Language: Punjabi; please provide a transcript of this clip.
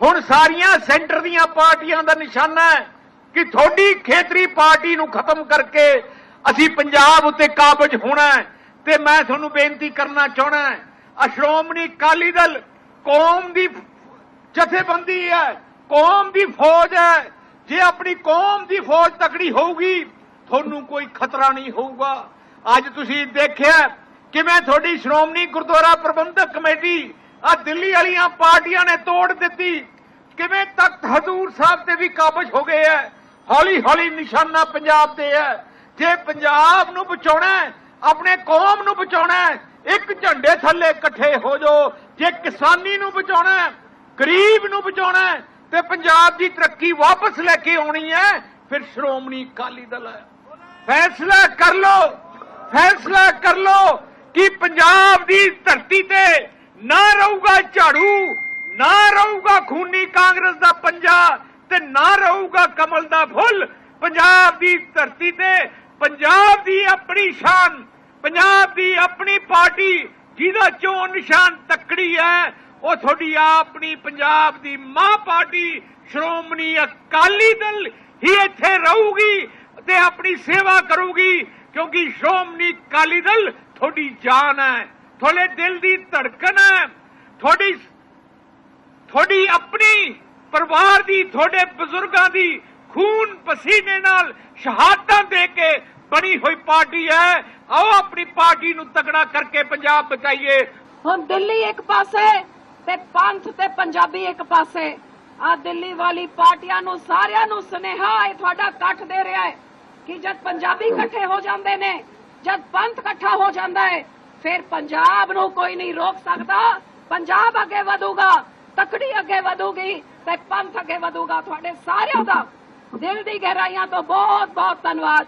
ਹੁਣ ਸਾਰੀਆਂ ਸੈਂਟਰ ਦੀਆਂ ਪਾਰਟੀਆਂ ਦਾ ਨਿਸ਼ਾਨਾ ਹੈ ਕਿ ਤੁਹਾਡੀ ਖੇਤਰੀ ਪਾਰਟੀ ਨੂੰ ਖਤਮ ਕਰਕੇ ਅਸੀਂ ਪੰਜਾਬ ਉੱਤੇ ਕਾਬਜ ਹੋਣਾ ਹੈ ਤੇ ਮੈਂ ਤੁਹਾਨੂੰ ਬੇਨਤੀ ਕਰਨਾ ਚਾਹਣਾ ਹੈ ਆਹ ਸ਼੍ਰੋਮਣੀ ਅਕਾਲੀ ਦਲ ਕੌਮ ਦੀ ਜਥੇਬੰਦੀ ਹੈ, ਕੌਮ ਦੀ ਫੌਜ ਹੈ। ਜੇ ਆਪਣੀ ਕੌਮ ਦੀ ਫੌਜ ਤਕੜੀ ਹੋਊਗੀ, ਤੁਹਾਨੂੰ ਕੋਈ ਖਤਰਾ ਨਹੀਂ ਹੋਊਗਾ। ਅੱਜ ਤੁਸੀਂ ਦੇਖਿਆ ਕਿਵੇਂ ਤੁਹਾਡੀ ਸ਼੍ਰੋਮਣੀ ਗੁਰਦੁਆਰਾ ਪ੍ਰਬੰਧਕ ਕਮੇਟੀ ਆ ਦਿੱਲੀ ਵਾਲੀਆਂ ਪਾਰਟੀਆਂ ਨੇ ਤੋੜ ਦਿੱਤੀ। ਕਿਵੇਂ ਤਖਤ ਹਜ਼ੂਰ ਸਾਹਿਬ ਤੇ ਵੀ ਕਾਬਜ ਹੋ ਗਏ ਹੈ ਹੌਲੀ ਹੌਲੀ ਨਿਸ਼ਾਨਾ ਪੰਜਾਬ ਤੇ ਹੈ ਜੇ ਪੰਜਾਬ ਨੂੰ ਬਚਾਉਣਾ ਆਪਣੇ ਕੌਮ ਨੂੰ ਬਚਾਉਣਾ ਹੈ ਇੱਕ ਝੰਡੇ ਥੱਲੇ ਇਕੱਠੇ ਹੋ ਜਾਓ ਜੇ ਕਿਸਾਨੀ ਨੂੰ ਬਚਾਉਣਾ ਗਰੀਬ ਨੂੰ ਬਚਾਉਣਾ ਤੇ ਪੰਜਾਬ ਦੀ ਤਰੱਕੀ ਵਾਪਸ ਲੈ ਕੇ ਆਉਣੀ ਹੈ ਫਿਰ ਸ਼੍ਰੋਮਣੀ ਅਕਾਲੀ ਦਲ ਹੈ ਫੈਸਲਾ ਕਰ ਲਓ, ਫੈਸਲਾ ਕਰ ਲਓ ਕਿ ਪੰਜਾਬ ਦੀ ਝਾੜੂ। ਨਾ ਰਹੂਗਾ ਖੂਨੀ ਕਾਂਗਰਸ ਦਾ ਪੰਜਾ ਤੇ ਨਾ ਰਹੂਗਾ ਕਮਲ ਦਾ ਫੁੱਲ। ਪੰਜਾਬ ਦੀ ਧਰਤੀ ਤੇ ਪੰਜਾਬ ਦੀ ਆਪਣੀ ਸ਼ਾਨ, ਪੰਜਾਬ ਦੀ ਆਪਣੀ ਪਾਰਟੀ ਜਿਹਦਾ ਚੋਣ ਨਿਸ਼ਾਨ ਤੱਕੜੀ ਹੈ, ਉਹ ਤੁਹਾਡੀ ਆਪਣੀ ਪੰਜਾਬ ਦੀ ਮਾਂ ਪਾਰਟੀ, ਸ਼੍ਰੋਮਣੀ ਅਕਾਲੀ ਦਲ ਹੀ ਇੱਥੇ ਰਹੂਗੀ ਤੇ ਆਪਣੀ ਸੇਵਾ ਕਰੂਗੀ, ਕਿਉਂਕਿ ਸ਼੍ਰੋਮਣੀ ਅਕਾਲੀ ਦਲ ਤੁਹਾਡੀ ਜਾਨ ਹੈ, ਤੁਹਾਡੇ ਦਿਲ ਦੀ ਧੜਕਣ ਹੈ। ਤੁਹਾਡੀ ਤੁਹਾਡੀ ਆਪਣੀ ਪਰਿਵਾਰ ਦੀ, ਤੁਹਾਡੇ ਬਜ਼ੁਰਗਾਂ ਦੀ ਖੂਨ ਪਸੀਨੇ ਨਾਲ ਸ਼ਹਾਦਤਾਂ ਦੇ ਕੇ ਬਣੀ ਹੋਈ ਪਾਰਟੀ ਹੈ। ਆਓ ਆਪਣੀ ਪਾਰਟੀ ਨੂੰ ਤਗੜਾ ਕਰਕੇ ਪੰਜਾਬ ਬਚਾਈਏ। ਹੁਣ ਦਿੱਲੀ ਇੱਕ ਪਾਸੇ ਤੇ ਪੰਥ ਤੇ ਪੰਜਾਬੀ ਇੱਕ ਪਾਸੇ। ਆ ਦਿੱਲੀ ਵਾਲੀ ਪਾਰਟੀਆਂ ਨੂੰ ਸਾਰਿਆਂ ਨੂੰ ਸੁਨੇਹਾ ਹੈ ਤੁਹਾਡਾ ਇਕੱਠ ਦੇ ਰਿਹਾ ਹੈ ਕਿ ਜਦ ਪੰਜਾਬੀ ਇਕੱਠੇ ਹੋ ਜਾਂਦੇ ਨੇ, ਜਦ ਪੰਥ ਇਕੱਠਾ ਹੋ ਜਾਂਦਾ ਹੈ, ਫਿਰ ਪੰਜਾਬ ਨੂੰ ਕੋਈ ਨਹੀਂ ਰੋਕ ਸਕਦਾ। ਪੰਜਾਬ ਅੱਗੇ ਵਧੂਗਾ, ਤਕੜੀ ਅੱਗੇ ਵਧੂਗੀ, ਤੇ ਪੰਥ ਅੱਗੇ ਵਧੂਗਾ। ਤੁਹਾਡੇ ਸਾਰਿਆਂ ਦਾ ਦਿਲ ਦੀ ਗਹਿਰਾਈਆਂ ਤੋਂ ਬਹੁਤ ਬਹੁਤ ਧੰਨਵਾਦ।